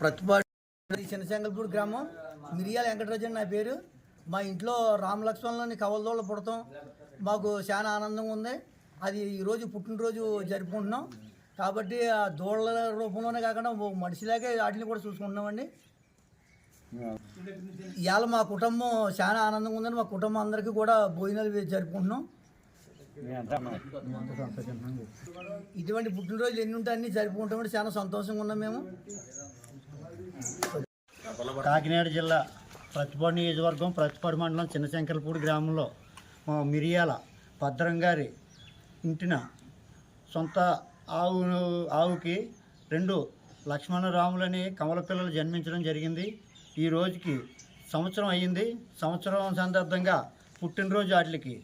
ప్రతిపాటి చిన్నశంగల్పూడి గ్రామం. మిరియాల వెంకటరాజు అని నా పేరు. మా ఇంట్లో రామలక్ష్మణులోని కవలదోళ్ళు పుడతాం. మాకు చాలా ఆనందంగా ఉంది. అది ఈరోజు పుట్టినరోజు జరుపుకుంటున్నాం. కాబట్టి ఆ దోళ్ళ రూపంలోనే కాకుండా మనిషిలాగే వాటిని కూడా చూసుకుంటున్నామండి. ఇవాళ మా కుటుంబం చాలా ఆనందంగా ఉందని మా కుటుంబం అందరికీ కూడా భోజనాలు జరుపుకుంటున్నాం. ఇటువంటి పుట్టినరోజులు ఎన్ని ఉంటాయని జరుపుకుంటాం చాలా సంతోషంగా ఉన్నాం మేము. కాకినాడ జిల్లా ప్రతిపాడు నియోజకవర్గం ప్రతిపాడు మండలం చిన్నశంకరపూడి గ్రామంలో మా మిరియాల భద్రం గారి ఇంటిన సొంత ఆవు ఆవుకి రెండు లక్ష్మణరాములని కమల పిల్లలు జన్మించడం జరిగింది. ఈ రోజుకి సంవత్సరం అయ్యింది. సంవత్సరం సందర్భంగా పుట్టినరోజు వాటికి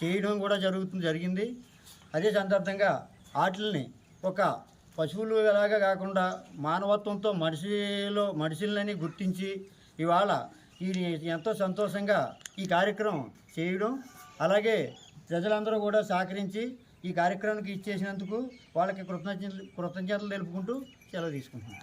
చేయడం కూడా జరుగుతుంది జరిగింది. అదే సందర్భంగా వాటిని ఒక పశువులు ఎలాగా కాకుండా మానవత్వంతో మనిషిలో మనుషులని గుర్తించి ఇవాళ ఈ ఎంతో సంతోషంగా ఈ కార్యక్రమం చేయడం అలాగే ప్రజలందరూ కూడా సహకరించి ఈ కార్యక్రమానికి ఇచ్చేసినందుకు వాళ్ళకి కృతజ్ఞతలు కృతజ్ఞతలు తెలుపుకుంటూ సెలవు తీసుకుంటున్నాను.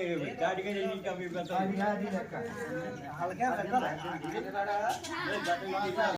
ఐదు ఎంతది దా దా రావా అలాగే అది అది లెక్క